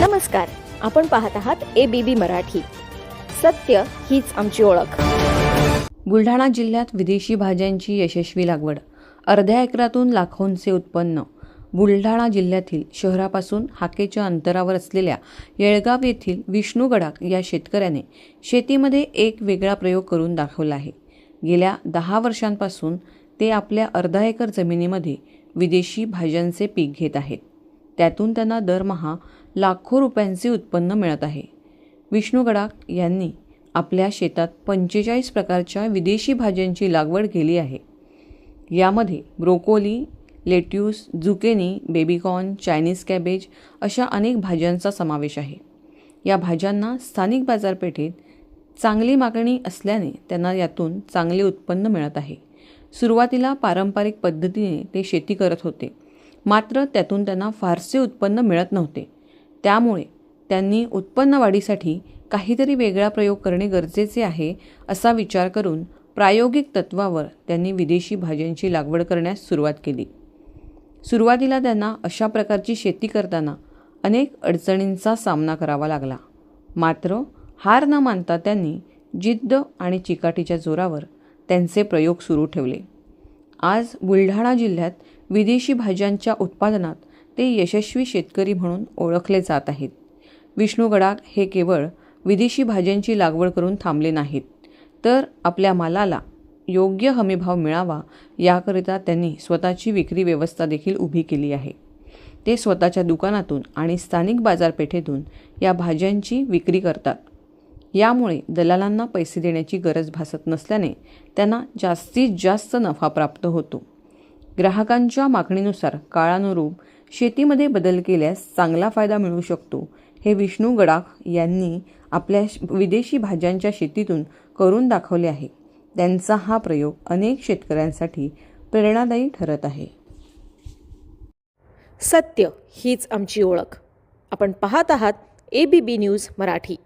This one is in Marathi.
नमस्कार आपण पाहत आहात ए बी बी मराठी. सत्य हीच आमची ओळख. बुलढाणा जिल्ह्यात विदेशी भाज्यांची यशस्वी लागवड. अर्ध्या एकरातून लाखोंचे उत्पन्न. बुलढाणा जिल्ह्यातील शहरापासून हाकेच्या अंतरावर असलेल्या येळगाव येथील विष्णू गडाख या शेतकऱ्याने शेतीमध्ये एक वेगळा प्रयोग करून दाखवला आहे. गेल्या दहा वर्षांपासून ते आपल्या अर्धा एकर जमिनीमध्ये विदेशी भाज्यांचे पीक घेत आहेत. त्यातून त्यांना दरमहा लाखो रुपयांचे उत्पन्न मिळत आहे. विष्णू गडाख यांनी आपल्या शेतात पंचेचाळीस प्रकारच्या विदेशी भाज्यांची लागवड केली आहे. यामध्ये broccoli lettuce zucchini baby corn Chinese cabbage अशा अनेक भाज्यांचा समावेश आहे. या भाज्यांना स्थानिक बाजारपेठेत चांगली मागणी असल्याने त्यांना यातून चांगले उत्पन्न मिळत आहे. सुरुवातीला पारंपरिक पद्धतीने ते शेती करत होते. मात्र त्यातून त्यांना फारसे उत्पन्न मिळत नव्हते. त्यामुळे त्यांनी उत्पन्न वाढीसाठी काहीतरी वेगळा प्रयोग करणे गरजेचे आहे असा विचार करून प्रायोगिक तत्वावर त्यांनी विदेशी भाज्यांची लागवड करण्यास सुरुवात केली. सुरुवातीला त्यांना अशा प्रकारची शेती करताना अनेक अडचणींचा सामना करावा लागला. मात्र हार न मानता त्यांनी जिद्द आणि चिकाटीच्या जोरावर त्यांचे प्रयोग सुरू ठेवले. आज बुलढाणा जिल्ह्यात विदेशी भाज्यांच्या उत्पादनात ते यशस्वी शेतकरी म्हणून ओळखले जात आहेत. विष्णू गडाख हे केवळ विदेशी भाज्यांची लागवड करून थांबले नाहीत. तर आपल्या मालाला योग्य हमीभाव मिळावा याकरिता त्यांनी स्वतःची विक्री व्यवस्था देखील उभी केली आहे. ते स्वतःच्या दुकानातून आणि स्थानिक बाजारपेठेतून या भाज्यांची विक्री करतात. यामुळे दलालांना पैसे देण्याची गरज भासत नसल्याने त्यांना जास्तीत जास्त नफा प्राप्त होतो. ग्राहकांच्या मागणीनुसार काळानुरूप शेतीमध्ये बदल केल्यास चांगला फायदा मिळू शकतो हे विष्णू गडाख यांनी आपल्या श- विदेशी भाज्यांच्या शेतीतून करून दाखवले आहे. त्यांचा हा प्रयोग अनेक शेतकऱ्यांसाठी प्रेरणादायी ठरत आहे. सत्य हीच आमची ओळख. आपण पाहत आहात A B B news Marathi.